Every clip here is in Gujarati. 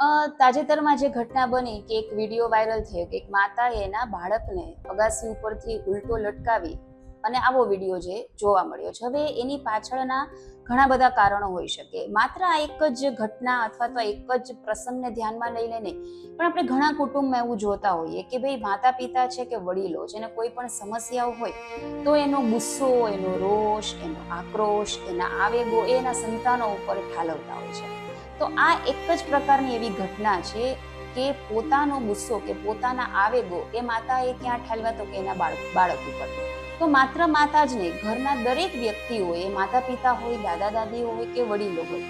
તાજેતરમાં જે ઘટના બની કે એક વીડિયો વાયરલ થયો કે એક માતાએ એના બાળકને અગાસી ઉપરથી ઉલટો લટકાવી અને આવો વીડિયો જે જોવા મળ્યો છે. હવે એની પાછળના ઘણા બધા કારણો હોઈ શકે. માત્ર આ એક જ ઘટના અથવા તો એક જ પ્રસંગને ધ્યાનમાં લઈને નહીં પણ આપણે ઘણા કુટુંબમાં એવું જોતા હોઈએ કે ભાઈ માતા પિતા છે કે વડીલો જેને કોઈ પણ સમસ્યાઓ હોય તો એનો ગુસ્સો, એનો રોષ, એનો આક્રોશ, એના આવેગો, એના સંતાનો ઉપર ઠાલવતા હોય છે. તો આ એક જ પ્રકારની એવી ઘટના છે કે પોતાનો ગુસ્સો કે પોતાના આવેગો એ માતાએ ક્યાં ઠાલવા તો કે એના બાળક બાળક ઉપર. તો માત્ર માતા જ નહીં, ઘરના દરેક વ્યક્તિઓએ, માતા પિતા હોય, દાદા દાદી હોય કે વડીલો હોય,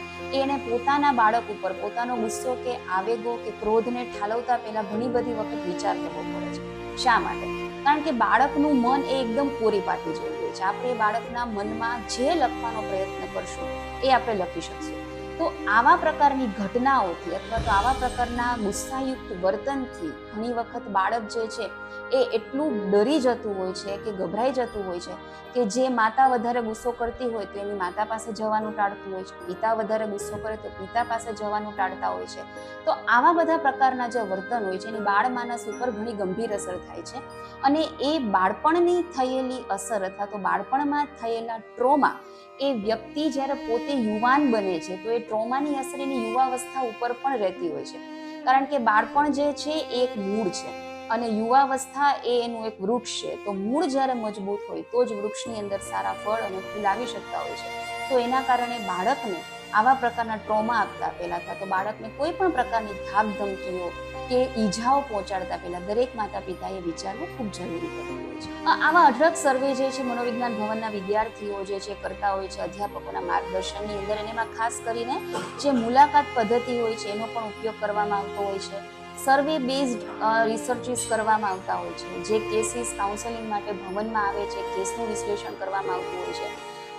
એને પોતાના બાળક ઉપર, પોતાનો ગુસ્સો કે આવેગો કે ક્રોધને ઠાલવતા પહેલા ઘણી બધી વખત વિચાર કરવો પડે છે. શા માટે? કારણ કે બાળકનું મન એ એકદમ કોરી પાટી જેવું હોય છે. આપણે બાળકના મનમાં જે લખવાનો પ્રયત્ન કરશું, એ આપણે લખી શકશું. તો આવા પ્રકારની ઘટનાઓથી અથવા તો આવા પ્રકારના ગુસ્સાયુક્ત વર્તનથી ઘણી વખત બાળક જે છે એ એટલું ડરી જતું હોય છે કે ગભરાઈ જતું હોય છે કે જે માતા વધારે ગુસ્સો કરતી હોય તો એની માતા પાસે જવાનું ટાળતું હોય છે, પિતા વધારે ગુસ્સો કરે તો પિતા પાસે જવાનું ટાળતા હોય છે. તો આવા બધા પ્રકારના જે વર્તન હોય છે એની બાળ માનસ ઉપર ઘણી ગંભીર અસર થાય છે અને એ બાળપણની થયેલી અસર અથવા તો બાળપણમાં થયેલા ટ્રોમા એ વ્યક્તિ જ્યારે પોતે યુવાન બને છે તો એ ટ્રોમાની અસર એની યુવાવસ્થા ઉપર પણ રહેતી હોય છે. કારણ કે બાળપણ જે છે એ એક મૂળ છે અને યુવાવસ્થા એ એનું એક વૃક્ષ છે. તો મૂળ જ્યારે મજબૂત હોય તો જ વૃક્ષની અંદર સારા ફળ અને ફૂલ આવી શકતા હોય છે. તો એના કારણે બાળકને આવા પ્રકારના ટ્રોમા આપતા પહેલાં અથવા તો બાળકને કોઈ પણ પ્રકારની ધાક ધમકીઓ કે ઈજાઓ પહોંચાડતા પહેલાં દરેક માતા પિતાએ વિચારવું ખૂબ જરૂરી થતું હોય છે. આવા અઢળક સર્વે જે છે મનોવિજ્ઞાન ભવનના વિદ્યાર્થીઓ જે છે, કરતા હોય છે, અધ્યાપકોના માર્ગદર્શનની અંદર અને એમાં ખાસ કરીને જે મુલાકાત પદ્ધતિ હોય છે એનો પણ ઉપયોગ કરવામાં આવતો હોય છે. સર્વે બેઝડ રિસર્ચિસ કરવામાં આવતા હોય છે. જે કેસીસ કાઉન્સેલિંગ માટે ભવનમાં આવે છે, કેસનું વિશ્લેષણ કરવામાં આવતું હોય છે.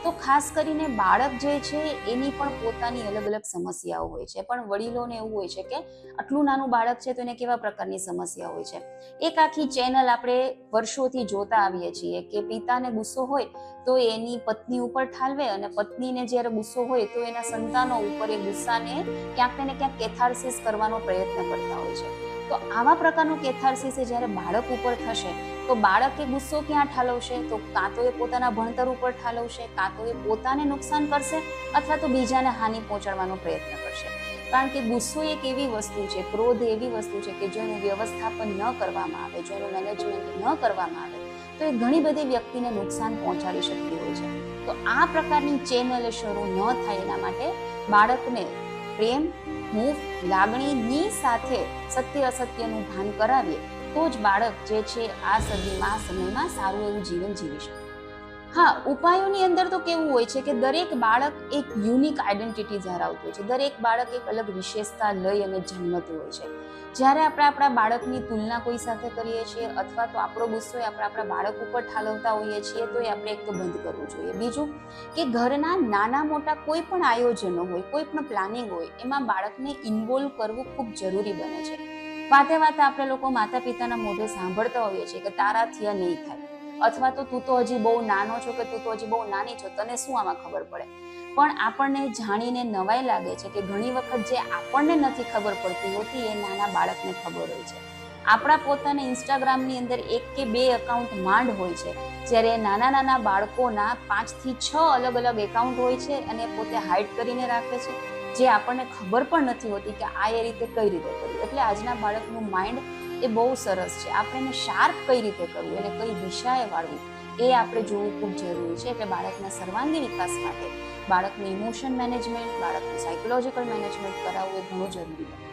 તો ખાસ કરીને બાળક જે છે, એની પણ પોતાની અલગ અલગ સમસ્યાઓ હોય છે. પણ વડીલોને એવું હોય છે કે આટલું નાનું બાળક છે તો એને કેવા પ્રકારની સમસ્યા હોય છે? એક આખી ચેનલ આપણે વર્ષોથી જોતા આવીએ છીએ કે પિતાને ગુસ્સો હોય તો એની પત્ની ઉપર ઠાલવે અને પત્નીને જ્યારે ગુસ્સો હોય તો એના સંતાનો ઉપર એ ગુસ્સાને ક્યાંક ને ક્યાંક કેથાર્સિસ કરવાનો પ્રયત્ન કરતા હોય છે. તો આવા પ્રકારનું કેથાર્સિસ જ્યારે બાળક ઉપર થશે તો બાળકે ગુસ્સો ક્યાં ઠાલવશે? તો કાં તો એ પોતાના ભણતર ઉપર ઠાલવશે, કાં તો એ પોતાને નુકસાન કરશે, અથવા તો બીજાને હાનિ પહોંચાડવાનો પ્રયત્ન કરશે. કારણ કે ગુસ્સો એક એવી વસ્તુ છે, ક્રોધ એવી વસ્તુ છે કે જેનું વ્યવસ્થાપન ન કરવામાં આવે, જેનું મેનેજમેન્ટ ન કરવામાં આવે, તો એ ઘણી બધી વ્યક્તિને નુકસાન પહોંચાડી શકતી હોય છે. તો આ પ્રકારની ચેનલ શરૂ ન થાય એના માટે બાળકને પ્રેમ હૂંફ લાગણીની સાથે સત્ય અસત્યનું ભાન કરાવીએ તો જ બાળક જે છે આ સદીમાં સમયમાં સારું એવું જીવન જીવી શકે. હા, ઉપાયોની અંદર તો કેવું હોય છે કે દરેક બાળક એક યુનિક આઈડેન્ટિટી ધરાવતું હોય છે. દરેક બાળક એક અલગ વિશેષતા લઈ અને જન્મતું હોય છે. જ્યારે આપણે આપણા બાળકની તુલના કોઈ સાથે કરીએ છીએ અથવા તો આપણો ગુસ્સો એ આપણે આપણા બાળક ઉપર ઠાલવતા હોઈએ છીએ, તો એ આપણે એક તો બંધ કરવું જોઈએ. બીજું કે ઘરના નાના મોટા કોઈ પણ આયોજનો હોય, કોઈ પણ પ્લાનિંગ હોય, એમાં બાળકને ઇન્વોલ્વ કરવું ખૂબ જરૂરી બને છે. વાતે વાતે આપણે લોકો માતા પિતાના મોઢે સાંભળતા હોઈએ છીએ કે તારાથી આ નહીં થાય. અથવા તો તું તો હજી બહુ નાનો છો કે તું તો હજી બહુ નાની છો, તને શું આમાં ખબર પડે? પણ આપણને જાણીને નવાઈ લાગે છે કે ઘણી વખત જે આપણને નથી ખબર પડતી હોતી એ નાના બાળકને ખબર હોય છે. આપણા પોતાના ઇન્સ્ટાગ્રામની અંદર એક કે બે એકાઉન્ટ માંડ હોય છે, જ્યારે નાના નાના બાળકોના પાંચથી છ અલગ અલગ એકાઉન્ટ હોય છે અને પોતે હાઇડ કરીને રાખે છે. જે આપણને ખબર પણ નથી હોતી કે આ એ રીતે કઈ રીતે કરવું. એટલે આજના બાળકનું માઇન્ડ એ બહુ સરસ છે. આપણે એને શાર્પ કઈ રીતે કરવું, એને કઈ દિશાએ વાળવું, એ આપણે જોવું ખૂબ જરૂરી છે. એટલે બાળકના સર્વાંગી વિકાસ માટે બાળકનું ઇમોશન મેનેજમેન્ટ બાળકનું સાયકોલોજીકલ મેનેજમેન્ટ કરાવવું એ ઘણું જરૂરી છે